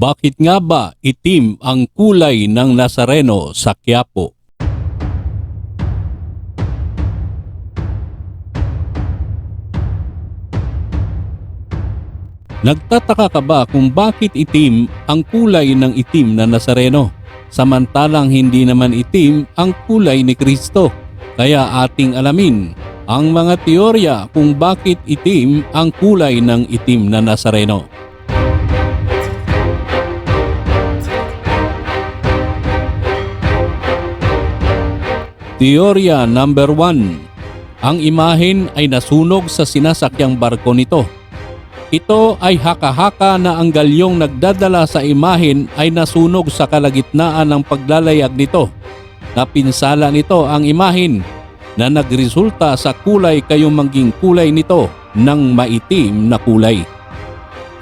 Bakit nga ba itim ang kulay ng Nazareno sa Quiapo? Nagtataka ka ba kung bakit itim ang kulay ng itim na Nazareno? Samantalang hindi naman itim ang kulay ni Kristo. Kaya ating alamin ang mga teorya kung bakit itim ang kulay ng itim na Nazareno. Teorya number 1. Ang imahen ay nasunog sa sinasakyang barko nito. Ito ay haka-haka na ang galyong nagdadala sa imahen ay nasunog sa kalagitnaan ng paglalayag nito. Napinsala nito ang imahen na nagresulta sa kulay kayong maging kulay nito ng maitim na kulay.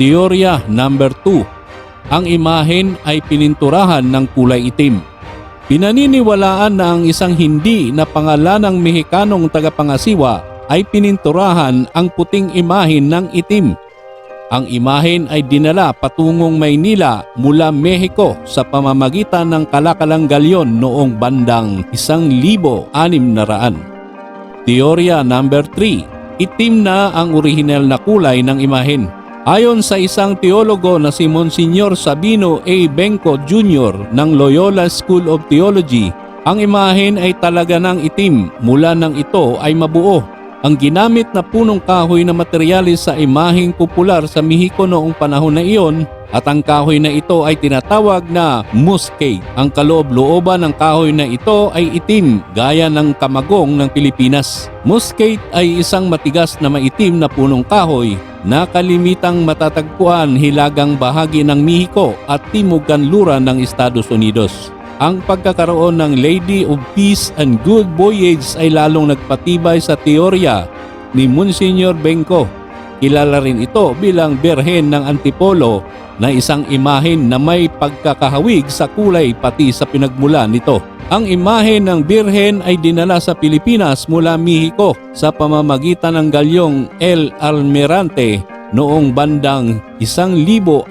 Teorya number 2. Ang imahen ay pininturahan ng kulay itim. Pinaniniwalaan na ang isang hindi na pangalanang Mexicanong tagapangasiwa ay pininturahan ang puting imahen ng itim. Ang imahen ay dinala patungong Maynila mula Mexico sa pamamagitan ng kalakalang galyon noong bandang 1,600. Teorya number 3. Itim na ang orihinal na kulay ng imahen. Ayon sa isang teologo na si Monsignor Sabino A. Benco Jr. ng Loyola School of Theology, ang imahen ay talaga ng itim mula nang ito ay mabuo. Ang ginamit na punong kahoy na materyales sa imaheng popular sa Mexico noong panahon na iyon at ang kahoy na ito ay tinatawag na muscade. Ang kaloob-looban ng kahoy na ito ay itim gaya ng kamagong ng Pilipinas. Muscade ay isang matigas na maitim na punong kahoy na kalimitang matatagpuan hilagang bahagi ng Mexico at timog kanluran ng Estados Unidos. Ang pagkakaroon ng Lady of Peace and Good Voyage ay lalong nagpatibay sa teorya ni Monsignor Benko. Kilala rin ito bilang Berhen ng Antipolo na isang imahen na may pagkakahawig sa kulay pati sa pinagmula nito. Ang imahen ng Birhen ay dinala sa Pilipinas mula Mexico sa pamamagitan ng galyong El Almirante noong bandang 1626.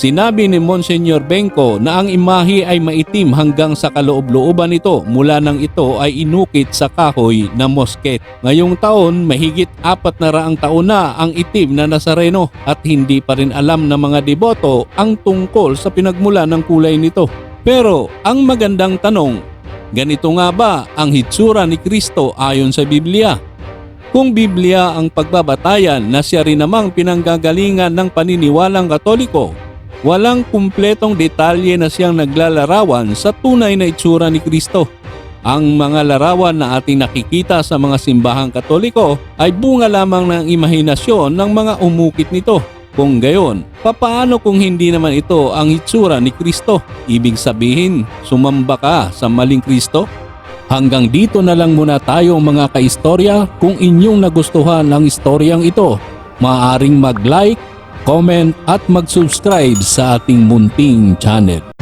Sinabi ni Monsignor Benko na ang imahe ay maitim hanggang sa kaloob-looban nito mula nang ito ay inukit sa kahoy na mosket. Ngayong taon, mahigit apat na raang taon na ang itim na Nazareno at hindi pa rin alam ng mga deboto ang tungkol sa pinagmula ng kulay nito. Pero ang magandang tanong, ganito nga ba ang hitsura ni Kristo ayon sa Biblia? Kung Biblia ang pagbabatayan na siya rin namang pinanggagalingan ng paniniwalang katoliko, walang kumpletong detalye na siyang naglalarawan sa tunay na itsura ni Kristo. Ang mga larawan na ating nakikita sa mga simbahang katoliko ay bunga lamang ng imahinasyon ng mga umukit nito. Kung gayon, papaano kung hindi naman ito ang itsura ni Kristo? Ibig sabihin, sumamba ka sa maling Kristo? Hanggang dito na lang muna tayo mga kaistorya. Kung inyong nagustuhan ang istoryang ito, maaaring mag-like, comment at mag-subscribe sa ating munting channel.